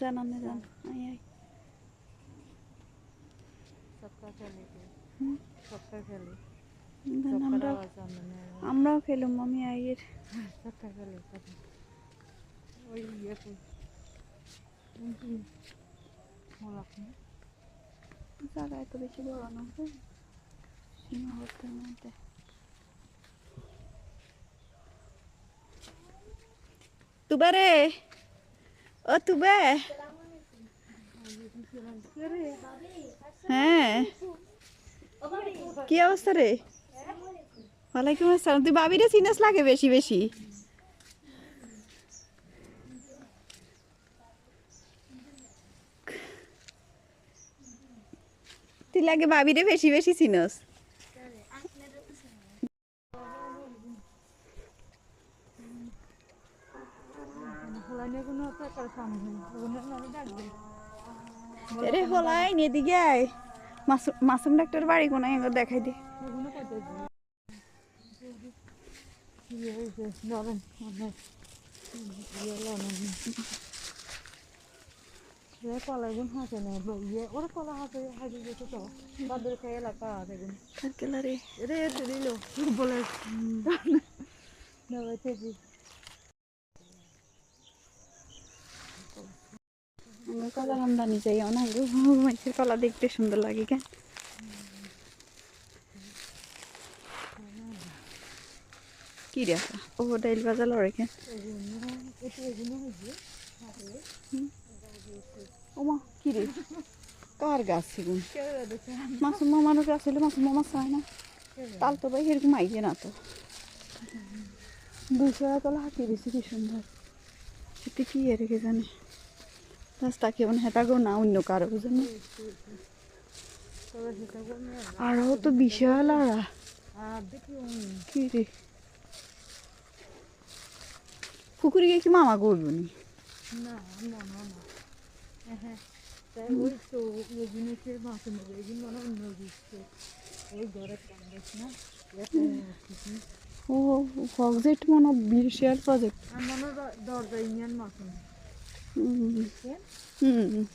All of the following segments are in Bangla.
যান যান আই আই। আমরাও খেলুম আমি আইয়ের। জায়গায় তো বেশি বড় না হ্যাঁ? তুবারে! ও তুবে হ্যাঁ। কি অবস্থা রে? ওয়ালাইকুম আসসালাম। তুই বাবিরে সিনাস লাগে বেশি বেশি? তুই লাগে বাবিরে বেশি বেশি চিনস? রে হলাই নিয়ে দিকে আয় মাসুম ডাক্তার বাড়ি কোনায় এগুলো দেখাই দে ওগুলো কলা আমদানি যাই অনেক মানুষের কলা দেখতে সুন্দর লাগে কেন? কি রে ও, ডাইল ভাজা লড়ে কেন? ওমা, কি রে? কার গাছ সেগুন দেখে মাসুম মামার গাছ হলে মাসুম মামা না। তাল তো ভাই এরকম আইয়ে না তো। দুইশো তলা দিয়েছে কি সুন্দর। এতে কি এর কে জানে রাস্তা কেমন হেঁটাগো না অন্য কারও বুঝেন তবে আরও তো বিশাল আড়া কি রে পুকুরে গিয়ে কি মামা করব নি হ্যাঁ জন্য মানে ও প্রজেক্ট মনে বিশাল প্রজেক্ট মনে দরজা ইঞ্জিন মাছ Mm. Yeah? Mm.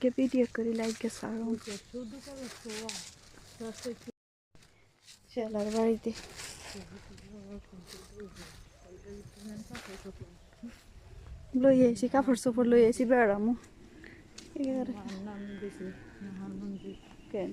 કે પીડીએફ કરી લાઈક કે સારું ચાલો વાળી લઈ આવીશી કાપડ સોપડ લઈ આવીશી બેડામાં કેમ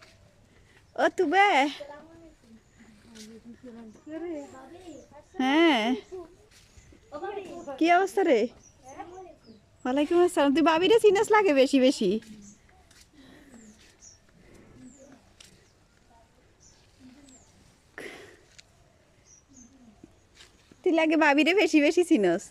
ও তুবে হ্যাঁ কি অবস্থা রে ওয়ালাইকুম আসসালাম তুই বাবিরে সিনাস লাগে বেশি বেশি তুই লাগে বাবিরে বেশি বেশি চিনস